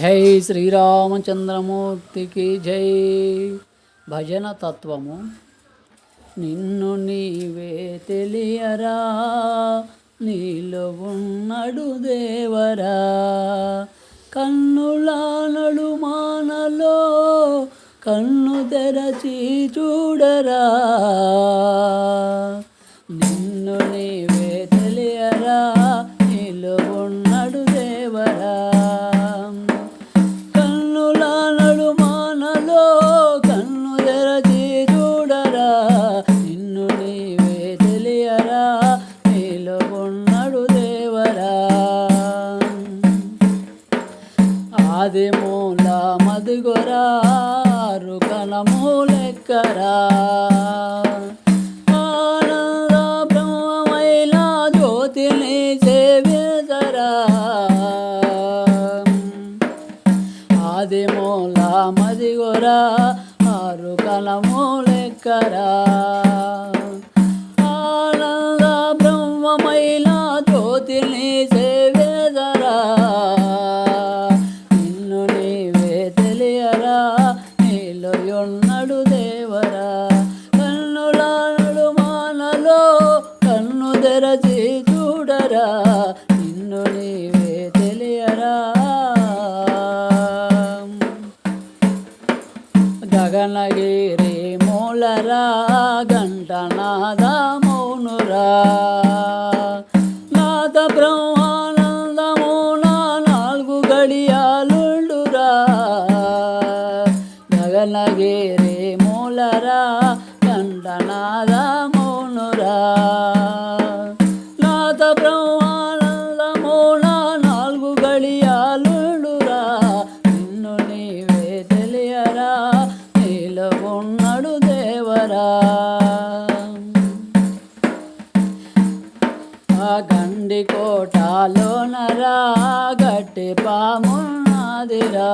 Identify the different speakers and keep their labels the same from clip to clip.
Speaker 1: జై శ్రీరామచంద్రమూర్తికి జై. భజన తత్వము. నిన్ను నీవే తెలియరా నీలో ఉన్నడు దేవరా. కన్నులానడు మానలో కన్ను తెరచి చూడరా. మూల మదిగొరా రుకన మూలెక్కరా? ఆనంద బ్రహ్మమైన జ్యోతిని సేవించరా? ఆది మూల మదిగొరా ఆరు కలమూలెక్కరా కన్నడు దేవరా కన్నుల నడుమానలో కన్ను తెరచి చూడరా నిన్ను నీవే తెలియరా. గగనగిరి మూలరా గంటనాద మౌనురా. గగనగిరి మూలరా గంటనాద మౌనురా. బ్రహ్మానంద బ్రహ్మానందమున నాలుగు గడియాలుండురా. నిన్ను నీవే తెలియరా నీలో దేవరా. ఆ గండి కోటలోనరా గట్టి పామున్నదిరా.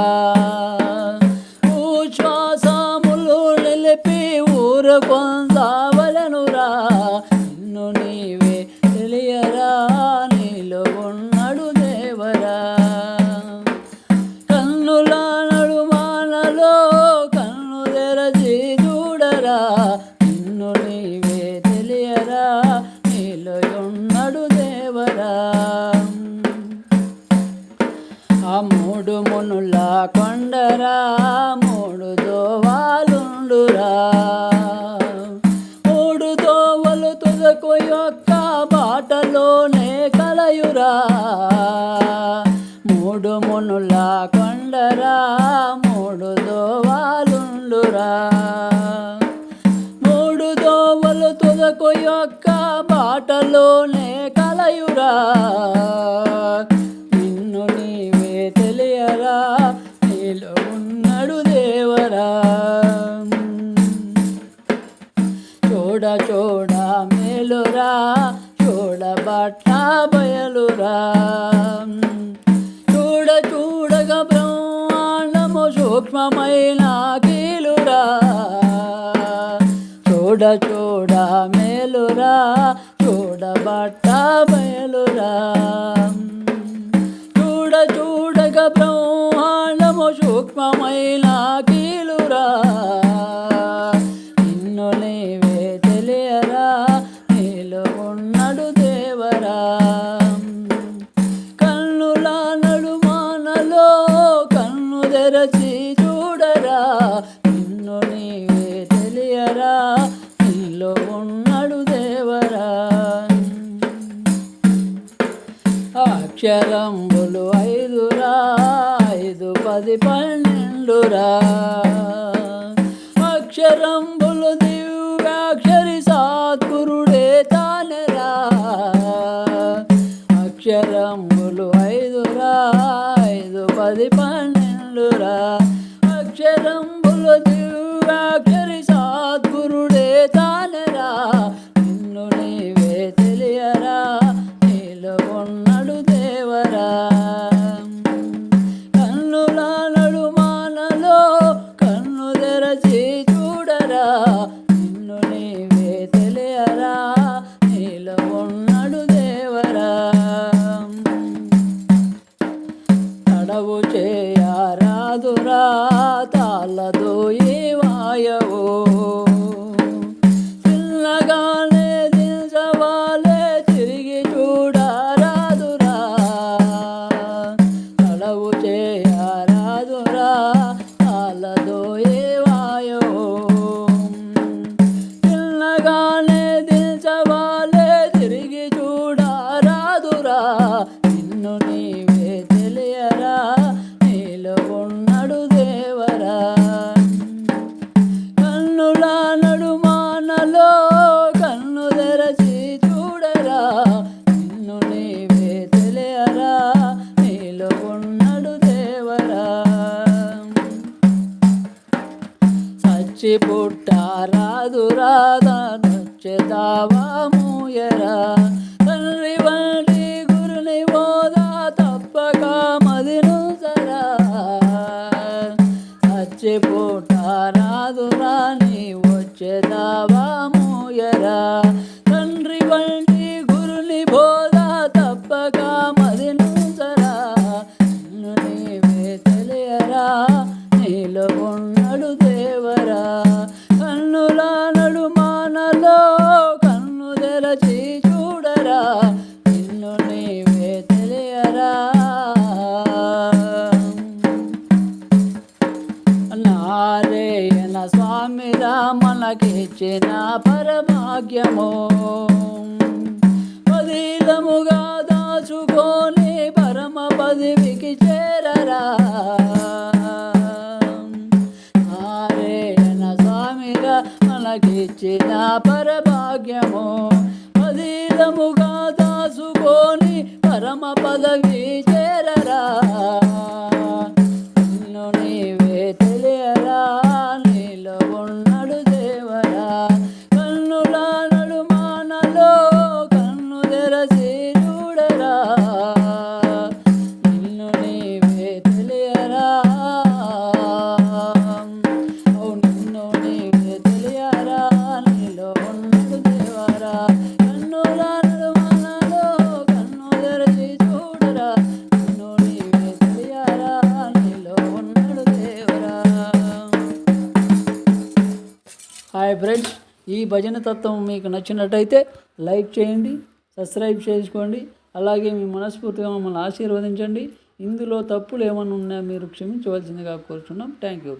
Speaker 1: పామున్నదిరా శ్వాసములు నిలిపి ఊరు కొందా మూడు మునుల కొండరా మూడు దోవాలుండురా. మూడు దోవలు తుదకు యొక్క బాటలోనే కలయురా. మూడు మునుల కొండరా మూడు దోవాలుండురా. మూడు దోవలు తుదకు యొక్క బాటలోనే కలయురా. నీలో ఉన్నడు దేవరా. చూడ చూడ మేలురా చూడ బట్ట బయలురా. చూడ చూడగా బ్రహ్మాండము సూక్ష్మమైన కీలురా. చూడ చూడ మేలురా చూడ బట్ట బయలురా. చూడ చూడగా బ్రహ్మ సూక్ష్మమైన కీలురా నిన్ను నీవే తెలియరా నీలో ఉన్నాడు దేవరా. కన్నుల నడుమానలో కన్ను తెరచి చూడరా నిన్ను నీవే తెలియరా నీలో ఉన్నాడు దేవరా. అక్షరంబులు ఐదురా. పది పన్నెండురా అక్షరంబులు దివ్యాక్షరి సద్గురుడే తానరా అక్షరంబులు ఐదురా ఐదు పది పన్నెండురా అక్షరంబులు దివ్య తాళదు ఈ వాయవు. చిన్నగానే దించవాలే తిరిగి చూడరాదురా తడవు చేయరాదురా తాళదు ఈ వచ్చి పుట్ట రాదు రాదా నచ్చేదావా మూయరా? తండ్రి వాడి గురుని బోధా తప్పక మదిను సరా వచ్చి పుట్ట రాదు రాని వచ్చేదావా మూయరా? తండ్రి వంటి నారాయణ స్వామి రామలకిచ్చిన పరభాగ్యము. పదిలముగా దాచుకొని పరమ పదివికి చేరరా. నారాయణ స్వామి రామలకిచ్చిన పరభాగ్యము. పదిలముగా దాచుకొని పరమ పదవి చే హాయ్ ఫ్రెండ్స్ ఈ భజన తత్వం మీకు నచ్చినట్టయితే లైక్ చేయండి సబ్స్క్రైబ్ చేసుకోండి అలాగే మీ మనస్ఫూర్తిగా మమ్మల్ని ఆశీర్వదించండి. ఇందులో తప్పులు ఏమైనా ఉన్నా మీరు క్షమించవలసిందిగా కోరుచున్నాం. Thank you